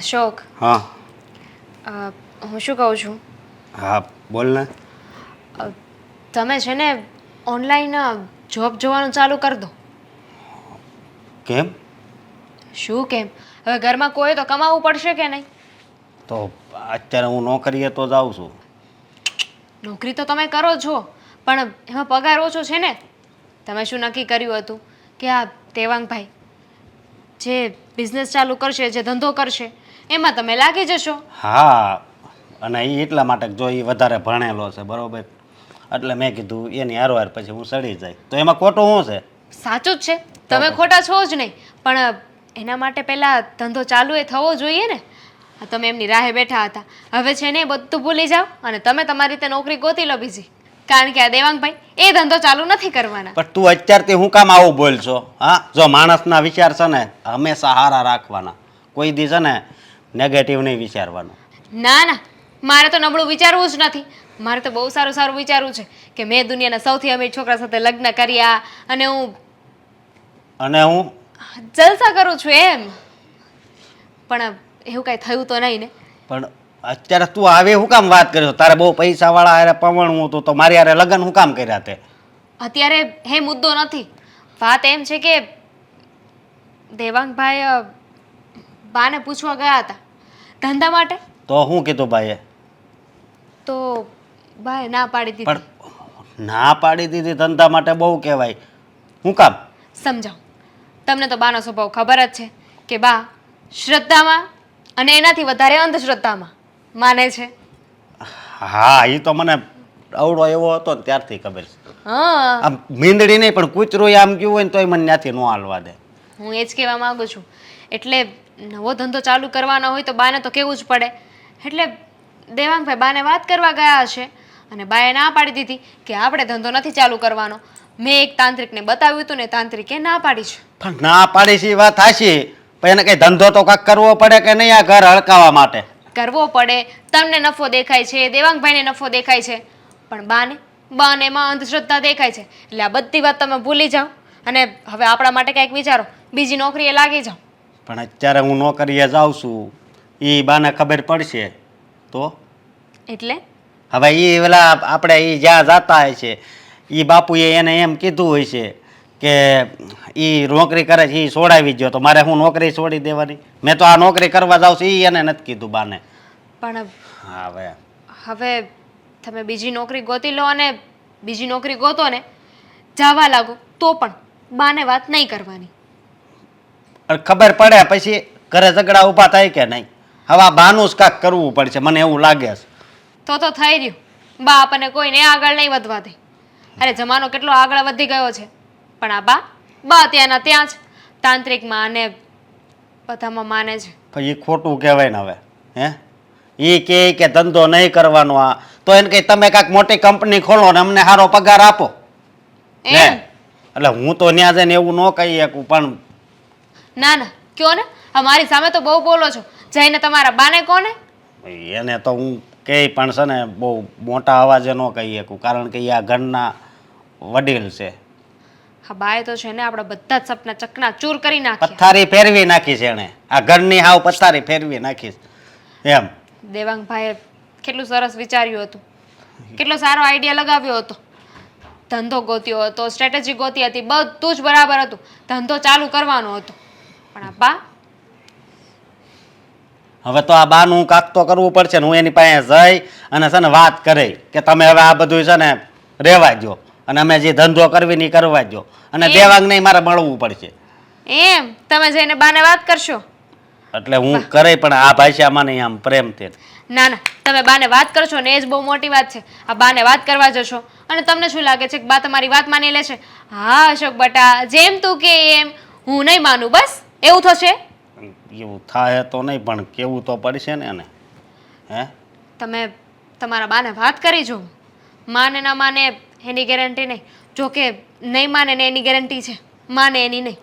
અશોક. હા. અ, હું શું કહું છું? હા બોલ ને. અ, તમે છે ને ઓનલાઈન જોબ જોવાનું ચાલુ કરી દો. કેમ? શું કેમ? હવે ઘરમાં કોઈ તો કમાવવું પડશે કે નહીં? તો અત્યારે હું નોકરીએ તો જાઉં છું. નોકરી તો તમે કરો છો પણ એમાં પગાર ઓછો છે ને. તમે શું નક્કી કર્યું હતું કે આ તેવાંગભાઈ જે બિઝનેસ ચાલુ કરશે જે ધંધો કરશે એમાં તમે લાગી જશો. હા અને એ એટલા માટે જો એ વધારે ભણેલો છે બરોબર? એટલે મેં કીધું એની હારવાર પછી હું સડી જાય. તો એમાં ખોટું શું છે? સાચું જ છે. તમે ખોટા. છો જ નહીં. પણ એના માટે પહેલાં ધંધો ચાલુ એ થવો જોઈએ ને. આ તમે એમની રાહે બેઠા હતા. હવે છે ને એ બધું ભૂલી જાઓ અને તમે તમારી રીતે નોકરી ગોતી લો બીજી. કારણ કે આ દેવાંગભાઈ એ ધંધો ચાલુ નથી કરવાના. પણ તું અત્યારથી હું કામ આવું બોલ છો હા જો માણસના વિચાર છે ને હંમેશા સહારા રાખવાના. કોઈ દી છે ને નેગેટિવ નહીં વિચારવાનું. ના ના. મારે તો નબળું વિચારવું જ નથી. મારે તો બહુ સારું સારું વિચારવું છે કે મેં દુનિયાના સૌથી અમીર છોકરા સાથે લગ્ન કર્યા અને હું અને હું જલસા કરું છું એમ. પણ એવું કાંઈ થયું તો નહીં ને. પણ અત્યારે તું આવે હું કામ વાત કર્યો તારે બહુ પૈસાવાળા હારે પવણવું હતું તો મારી હારે લગ્ન હું કામ કર્યા તે? અત્યારે હે મુદ્દો નથી. વાત એમ છે કે દેવાંગભાઈ બાને પૂછવા ગયા હતા. ધંધા માટે? તો શું કીધું ભાઈએ. તો ભાઈ ના પાડી દીધી. પણ ના પાડી દીધી ધંધા માટે બહુ કહેવાય. હું કામ? સમજાવ. તમને તો બાનો સ્વભાવ ખબર જ છે કે બા શ્રદ્ધામાં અને એનાથી વધારે અંધશ્રદ્ધામાં માને છે. હા એ તો મને અવડો એવો હતો ને ત્યારથી ખબર છે. હા. આમ મીંદડી નહીં પણ કૂતરું આમ ગયું હોય ને તોય મને ત્યાંથી ન હાલવા દે. હું એ જ કહેવા માંગુ છું. એટલે નવો ધંધો ચાલુ કરવાનો હોય તો બાને તો કહેવું જ પડે. એટલે દેવાંગભાઈ બાને વાત કરવા ગયા હશે અને બાએ ના પાડી દીધી કે આપણે ધંધો નથી ચાલુ કરવાનો. મેં એક તાંત્રિકને બતાવ્યું હતું ને તાંત્રિકે ના પાડી છે. પણ ના પાડી છે એ વાત હાશી પણ એને કઈ ધંધો તો કાંઈક કરવો પડે કે નહીં આ ઘર હળકાવા માટે? કરવો પડે. તમને નફો દેખાય છે દેવાંગભાઈને નફો દેખાય છે. પણ બાને બાને એમાં અંધશ્રદ્ધા દેખાય છે. એટલે આ બધી વાત તમે ભૂલી જાઓ. અને હવે આપણા માટે કંઈક વિચારો. બીજી નોકરીએ લાગી જાઓ. પણ અત્યારે હું નોકરીએ જાઉં છું એ બાને ખબર પડશે. તો? એટલે? હવે એ પેલા આપણે એ જ્યાં જાતા હોય છે એ બાપુએ એને એમ કીધું હોય છે કે એ નોકરી કરે છે એ છોડાવી ગયો તો મારે હું નોકરી છોડી દેવાની? મેં તો આ નોકરી કરવા જાઉં છું એ એને નથી કીધું બાને. પણ હવે. હવે તમે બીજી નોકરી ગોતી લો અને બીજી નોકરી ગોતો ને જવા લાગો તો પણ બાને વાત નહીં કરવાની. અને ખબર પડે પછી ઘરે ઝઘડા ઊભા થાય કે નહીં? હવે આ બાનું જ કાંક કરવું પડશે મને એવું લાગે છે. તો તો થઈ રહ્યું. બા આપણને કોઈને આગળ નહીં વધવા દે. અરે જમાનો કેટલો આગળ વધી ગયો છે. પણ આ બા બા ત્યાંના ત્યાં જ તાંત્રિકમાં અને બધામાં માને છે. પછી એ ખોટું કહેવાય ને હવે હે? એ કહે કે ધંધો નહીં કરવાનો આ. તો એને કહે તમે કાંઈક મોટી કંપની ખોલો ને અમને સારો પગાર આપો. એમ? એટલે હું તો ત્યાં જઈને એવું ન કહી શકું પણ ના ના કયો ને? આ મારી સામે તો બહુ બોલો છો. જઈને તમારા બાને કોને? એને તો હું કહે પણ છે ને બહુ મોટા અવાજે ન કહી શકું કારણ કે એ આ ઘરના વડીલ છે. હા બાએ તો છે ને આપણા બધા જ સપના ચકના ચૂર કરી નાખ્યા. પથ્થારી ફેરવી નાખી છે એણે. આ ઘરની હાવ પથ્થારી ફેરવી નાખી છે. એમ. દેવાંગભાઈએ કેટલું સરસ વિચાર્યું હતું. કેટલો સારો આઈડિયા લગાવ્યો હતો. ધંધો ગોત્યો હતો સ્ટ્રેટેજી ગોતી હતી બધું જ બરાબર હતું. ધંધો ચાલુ કરવાનો હતો. પણ આ બા? હવે તો આ બાનું કાક તો કરવું પડશે ને હું એની પાસે જઈ અને છે ને વાત કરી કે તમે હવે આ બધું છે ને રહેવા દો અને અમે જે ધંધો કરવી ને ઈ કરવા દો અને એમ. દેવાંગ નહીં મારે મળવું પડશે. એમ? તમે જઈને બાને વાત કરશો? એટલે હું કરે પણ આ ભાષામાં નહીં આમ પ્રેમથી ના ના. તમે બાને વાત કરશો ને એ જ બહુ મોટી વાત છે. આ બાને વાત કરવા જશો. અને તમને શું લાગે છે કે બા તમારી વાત માની લેશે? હા અશોક બટા જેમ તું કે એમ. હું નહીં માનું બસ? એવું થશે? એવું થાય તો નહીં પણ કેવું તો પડશે ને એને? હે? તમે તમારા બાને વાત કરી જો. માને ના માને એની ગેરંટી નહીં. જો કે નહીં માને ને એની ગેરંટી છે માને એની નહીં.